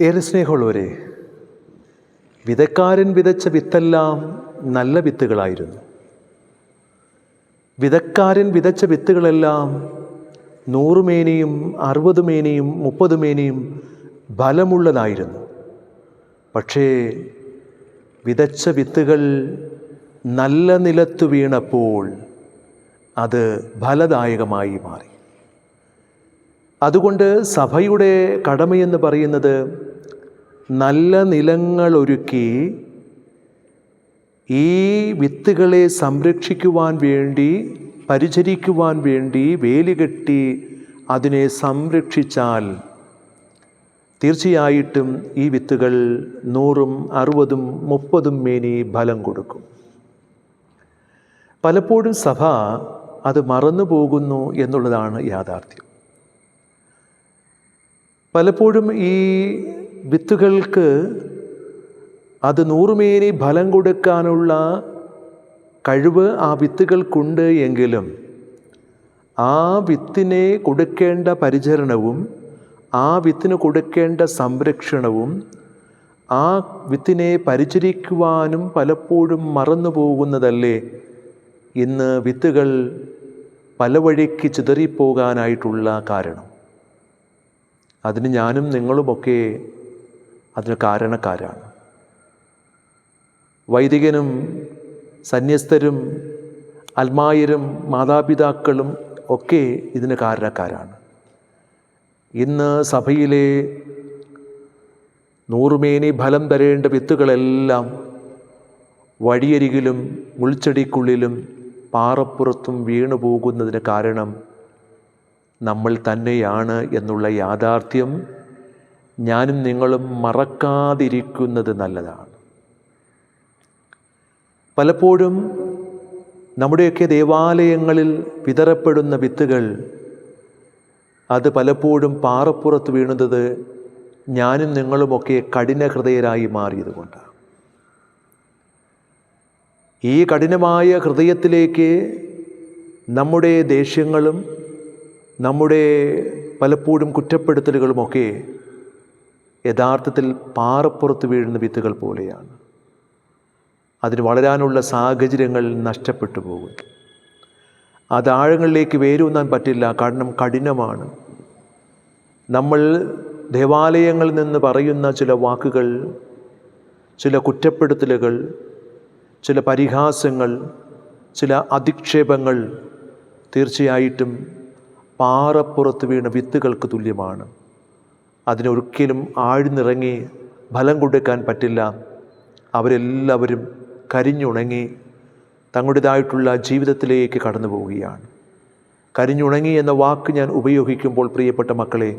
ഏറെ സ്നേഹമുള്ളവരെ വിതക്കാരൻ വിതച്ച വിത്തെല്ലാം നല്ല വിത്തുകളായിരുന്നു. വിതക്കാരൻ വിതച്ച വിത്തുകളെല്ലാം നൂറുമേനിയും അറുപത് മേനിയും മുപ്പത് മേനിയും ഫലമുള്ളതായിരുന്നു പക്ഷേ വിതച്ച വിത്തുകൾ നല്ല നിലത്തു വീണപ്പോൾ അത് ഫലദായകമായി മാറി. അതുകൊണ്ട് സഭയുടെ കടമയെന്ന് പറയുന്നത് നല്ല നിലങ്ങളൊരുക്കി ഈ വിത്തുകളെ സംരക്ഷിക്കുവാൻ വേണ്ടി പരിചരിക്കുവാൻ വേണ്ടി വേലികെട്ടി അതിനെ സംരക്ഷിച്ചാൽ തീർച്ചയായിട്ടും ഈ വിത്തുകൾ നൂറും അറുപതും മുപ്പതും മേനി ഫലം കൊടുക്കും. പലപ്പോഴും സഭ അത് മറന്നു പോകുന്നു എന്നുള്ളതാണ് യാഥാർത്ഥ്യം. പലപ്പോഴും ഈ വിത്തുകൾക്ക് അത് നൂറുമേനി ഫലം കൊടുക്കാനുള്ള കഴിവ് ആ വിത്തുകൾക്കുണ്ട് എങ്കിലും ആ വിത്തിനെ കൊടുക്കേണ്ട പരിചരണവും ആ വിത്തിന് കൊടുക്കേണ്ട സംരക്ഷണവും ആ വിത്തിനെ പരിചരിക്കുവാനും പലപ്പോഴും മറന്നു പോകുന്നതല്ലേ? ഇന്ന് വിത്തുകൾ പല വഴിക്ക് ചിതറിപ്പോകാനായിട്ടുള്ള കാരണം. അതിന് ഞാനും നിങ്ങളുമൊക്കെ അതിന് കാരണക്കാരാണ്. വൈദികനും സന്യസ്തരും അൽമായരും മാതാപിതാക്കളും ഒക്കെ ഇതിന് കാരണക്കാരാണ്. ഇന്ന് സഭയിലെ നൂറുമേനി ഫലം തരേണ്ട വിത്തുകളെല്ലാം വഴിയരികിലും മുൾച്ചെടിക്കുള്ളിലും പാറപ്പുറത്തും വീണു പോകുന്നതിന് കാരണം നമ്മൾ തന്നെയാണ് എന്നുള്ള യാഥാർത്ഥ്യം ഞാനും നിങ്ങളും മറക്കാതിരിക്കുന്നത് നല്ലതാണ്. പലപ്പോഴും നമ്മുടെയൊക്കെ ദേവാലയങ്ങളിൽ വിതറപ്പെടുന്ന വിത്തുകൾ അത് പലപ്പോഴും പാറപ്പുറത്ത് വീണുന്നത് ഞാനും നിങ്ങളുമൊക്കെ കഠിന ഹൃദയരായി മാറിയതുകൊണ്ടാണ്. ഈ കഠിനമായ ഹൃദയത്തിലേക്ക് നമ്മുടെ ദേഷ്യങ്ങളും നമ്മുടെ പലപ്പോഴും കുറ്റപ്പെടുത്തലുകളുമൊക്കെ യഥാർത്ഥത്തിൽ പാറപ്പുറത്ത് വീഴുന്ന വിത്തുകൾ പോലെയാണ്. അതിന് വളരാനുള്ള സാഹചര്യങ്ങൾ നഷ്ടപ്പെട്ടു പോകും അത് ആഴങ്ങളിലേക്ക് വേരൂന്നാൻ പറ്റില്ല. കാരണം കഠിനമാണ്. നമ്മൾ ദേവാലയങ്ങളിൽ നിന്ന് പറയുന്ന ചില വാക്കുകൾ ചില കുറ്റപ്പെടുത്തലുകൾ ചില പരിഹാസങ്ങൾ ചില അധിക്ഷേപങ്ങൾ തീർച്ചയായിട്ടും പാറപ്പുറത്ത് വീണ വിത്തുകൾക്ക് തുല്യമാണ്. അതിനൊരിക്കലും ആഴ്ന്നിറങ്ങി ഫലം കൊടുക്കാൻ പറ്റില്ല. അവരെല്ലാവരും കരിഞ്ഞുണങ്ങി തങ്ങളുടേതായിട്ടുള്ള ജീവിതത്തിലേക്ക് കടന്നു പോവുകയാണ്. കരിഞ്ഞുണങ്ങി എന്ന വാക്ക് ഞാൻ ഉപയോഗിക്കുമ്പോൾ പ്രിയപ്പെട്ട മക്കളെ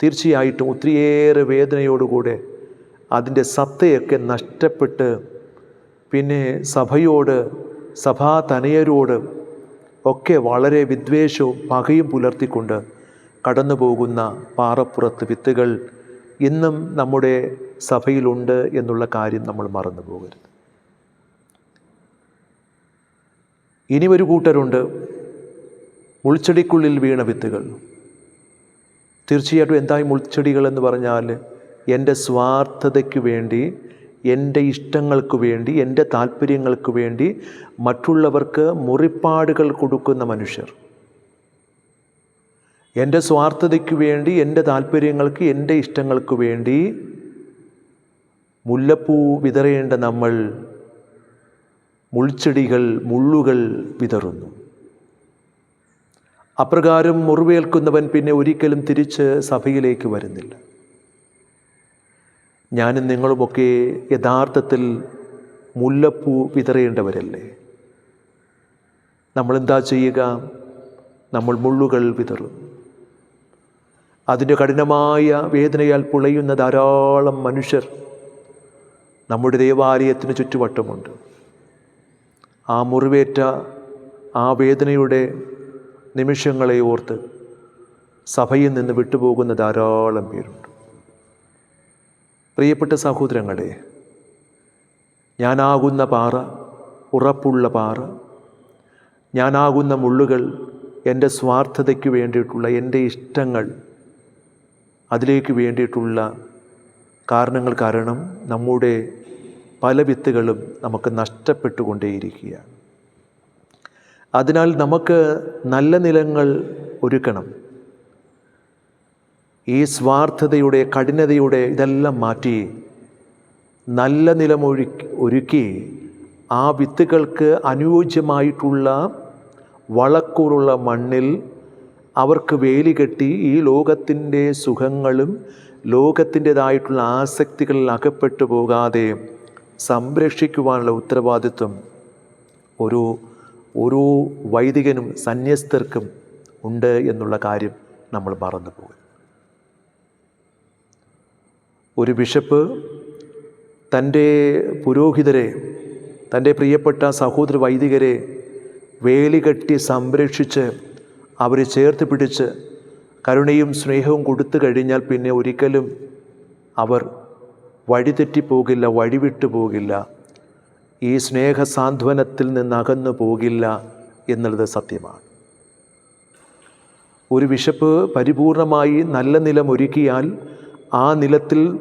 തീർച്ചയായിട്ടും ഒത്തിരിയേറെ വേദനയോടുകൂടെ അതിന്റെ സത്തയൊക്കെ നഷ്ടപ്പെട്ട് പിന്നെ സഭയോട് സഭാ തനയരോട് ഒക്കെ വളരെ വിദ്വേഷവും പകയും പുലർത്തിക്കൊണ്ട് കടന്നു പോകുന്ന പാറപ്പുറത്ത് വിത്തുകൾ ഇന്നും നമ്മുടെ സഭയിലുണ്ട് എന്നുള്ള കാര്യം നമ്മൾ മറന്നു പോകരുത് ഇനി ഒരു കൂട്ടരുണ്ട്. മുൾച്ചെടിക്കുള്ളിൽ വീണ വിത്തുകൾ. തീർച്ചയായിട്ടും എന്തായി മുൾച്ചെടികൾ എന്ന് പറഞ്ഞാൽ എന്റെ സ്വാർത്ഥതയ്ക്ക് വേണ്ടി എന്റെ ഇഷ്ടങ്ങൾക്ക് വേണ്ടി എന്റെ താല്പര്യങ്ങൾക്ക് വേണ്ടി മറ്റുള്ളവർക്ക് മുറിപ്പാടുകൾ കൊടുക്കുന്ന മനുഷ്യർ. എന്റെ സ്വാർത്ഥതയ്ക്ക് വേണ്ടി എന്റെ താല്പര്യങ്ങൾക്ക് എന്റെ ഇഷ്ടങ്ങൾക്ക് വേണ്ടി മുല്ലപ്പൂ വിതറേണ്ട നമ്മൾ മുൾച്ചെടികൾ മുള്ളുകൾ വിതറുന്നു. അപ്രകാരം മുറിവേൽക്കുന്നവൻ പിന്നെ ഒരിക്കലും തിരിച്ച് സഭയിലേക്ക് വരുന്നില്ല. ഞാനും നിങ്ങളുമൊക്കെ യഥാർത്ഥത്തിൽ മുല്ലപ്പൂ വിതറേണ്ടവരല്ലേ? നമ്മളെന്താ ചെയ്യുക? നമ്മൾ മുള്ളുകൾ വിതറും അതിന്റെ കഠിനമായ വേദനയാൽ പുളയുന്ന ധാരാളം മനുഷ്യർ നമ്മുടെ ദേവാലയത്തിന് ചുറ്റുവട്ടമുണ്ട്. ആ മുറിവേറ്റ ആ വേദനയുടെ നിമിഷങ്ങളെ ഓർത്ത് സഭയിൽ നിന്ന് വിട്ടുപോകുന്ന ധാരാളം പേരുണ്ട്. പ്രിയപ്പെട്ട സഹോദരങ്ങളെ ഞാനാകുന്ന പാറ ഉറപ്പുള്ള പാറ ഞാനാകുന്ന മുള്ളുകൾ എന്റെ സ്വാർത്ഥതയ്ക്ക് വേണ്ടിയിട്ടുള്ള എന്റെ ഇഷ്ടങ്ങൾ അതിലേക്ക് വേണ്ടിയിട്ടുള്ള കാരണങ്ങൾ കാരണം നമ്മുടെ പല വിത്തുകളും നമുക്ക് നഷ്ടപ്പെട്ടുകൊണ്ടേയിരിക്കുകയാണ്. അതിനാൽ നമുക്ക് നല്ല നിലങ്ങൾ ഒരുക്കണം. ഈ സ്വാർത്ഥതയുടെ കഠിനതയുടെ ഇതെല്ലാം മാറ്റി നല്ല നിലമൊഴു ഒരുക്കി ആ വിത്തുകൾക്ക് അനുയോജ്യമായിട്ടുള്ള വളക്കൂറുള്ള മണ്ണിൽ അവർക്ക് വേലി കെട്ടി ഈ ലോകത്തിന്റെ സുഖങ്ങളും ലോകത്തിന്റെതായിട്ടുള്ള ആസക്തികളിൽ അകപ്പെട്ടു പോകാതെ സംരക്ഷിക്കുവാനുള്ള ഉത്തരവാദിത്വം ഒരു ഒരു വൈദികനും സന്യസ്തർക്കും ഉണ്ട് എന്നുള്ള കാര്യം നമ്മൾ മറന്നു പോകും ഒരു ബിഷപ്പ് തന്റെ പുരോഹിതരെ തന്റെ പ്രിയപ്പെട്ട സഹോദര വൈദികരെ വേലി കെട്ടി സംരക്ഷിച്ച് അവരെ ചേർത്ത് പിടിച്ച് കരുണയും സ്നേഹവും കൊടുത്തു കഴിഞ്ഞാൽ പിന്നെ ഒരിക്കലും അവർ വഴിതെറ്റിപ്പോകില്ല വഴിവിട്ടു പോകില്ല. ഈ സ്നേഹസാന്ത്വനത്തിൽ നിന്ന് അകന്നു പോകില്ല എന്നുള്ളത് സത്യമാണ്. ഒരു വിശപ്പ് പരിപൂർണമായി നല്ല നിലമൊരുക്കിയാൽ ആ നിലത്തിൽ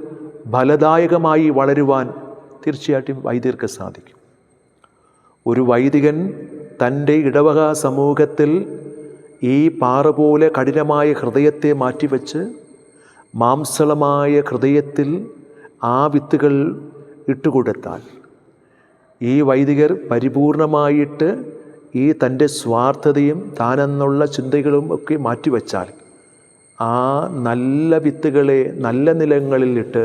ഫലദായകമായി വളരുവാൻ തീർച്ചയായിട്ടും വൈദികർക്ക് സാധിക്കും. ഒരു വൈദികൻ തന്റെ ഇടവക സമൂഹത്തിൽ ഈ പാറ പോലെ കഠിനമായ ഹൃദയത്തെ മാറ്റിവെച്ച് മാംസളമായ ഹൃദയത്തിൽ ആ വിത്തുകൾ ഇട്ടുകൊടുത്താൽ ഈ വൈദികർ പരിപൂർണമായിട്ട് ഈ തന്റെ സ്വാർത്ഥതയും താനെന്നുള്ള ചിന്തകളും ഒക്കെ മാറ്റിവെച്ചാൽ ആ നല്ല വിത്തുകളെ നല്ല നിലങ്ങളിൽ ഇട്ട്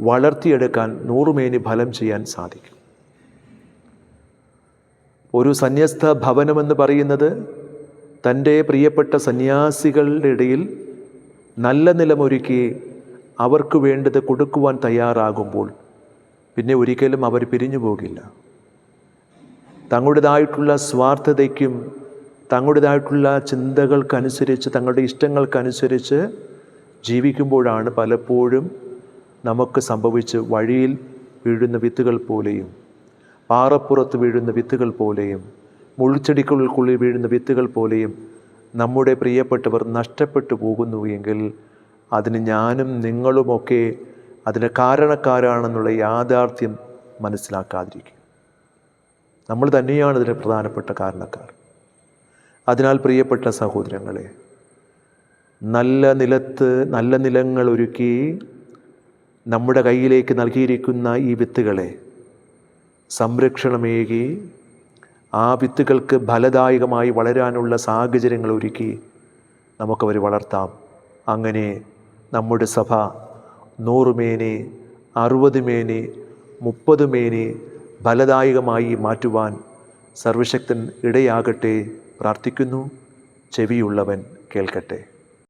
വളർത്തിയെടുക്കാൻ നൂറുമേനി ഫലം ചെയ്യാൻ സാധിക്കും. ഒരു സന്യസ്ത ഭവനമെന്ന് പറയുന്നത് തന്റെ പ്രിയപ്പെട്ട സന്യാസികളുടെ ഇടയിൽ നല്ല നിലമൊരുക്കി അവർക്ക് വേണ്ടത് കൊടുക്കുവാൻ തയ്യാറാകുമ്പോൾ പിന്നെ ഒരിക്കലും അവർ പിരിഞ്ഞു പോകില്ല. തങ്ങളുടേതായിട്ടുള്ള സ്വാർത്ഥതയ്ക്കും തങ്ങളുടേതായിട്ടുള്ള ചിന്തകൾക്കനുസരിച്ച് തങ്ങളുടെ ഇഷ്ടങ്ങൾക്കനുസരിച്ച് ജീവിക്കുമ്പോഴാണ് പലപ്പോഴും നമുക്ക് സംഭവിച്ച് വഴിയിൽ വീഴുന്ന വിത്തുകൾ പോലെയും പാറപ്പുറത്ത് വീഴുന്ന വിത്തുകൾ പോലെയും മുൾച്ചെടികൾക്കുള്ളിൽ വീഴുന്ന വിത്തുകൾ പോലെയും നമ്മുടെ പ്രിയപ്പെട്ടവർ നഷ്ടപ്പെട്ടു പോകുന്നു എങ്കിൽ അതിന് ഞാനും നിങ്ങളുമൊക്കെ അതിന് കാരണക്കാരാണെന്നുള്ള യാഥാർത്ഥ്യം മനസ്സിലാക്കാതിരിക്കും നമ്മൾ തന്നെയാണ് ഇതിന് പ്രധാനപ്പെട്ട കാരണക്കാർ. അതിനാൽ പ്രിയപ്പെട്ട സഹോദരങ്ങളെ നല്ല നിലത്ത് നല്ല നിലങ്ങൾ ഒരുക്കി നമ്മുടെ കയ്യിലേക്ക് നൽകിയിരിക്കുന്ന ഈ വിത്തുകളെ സംരക്ഷണമേകി ആ വിത്തുകൾക്ക് ഫലദായകമായി വളരാനുള്ള സാഹചര്യങ്ങൾ ഒരുക്കി നമുക്കവർ വളർത്താം. അങ്ങനെ നമ്മുടെ സഭ നൂറ് മേനെ അറുപത് മേനെ മുപ്പത് മേനെ ഫലദായകമായി മാറ്റുവാൻ സർവശക്തൻ ഇടയാകട്ടെ പ്രാർത്ഥിക്കുന്നു. ചെവിയുള്ളവൻ കേൾക്കട്ടെ.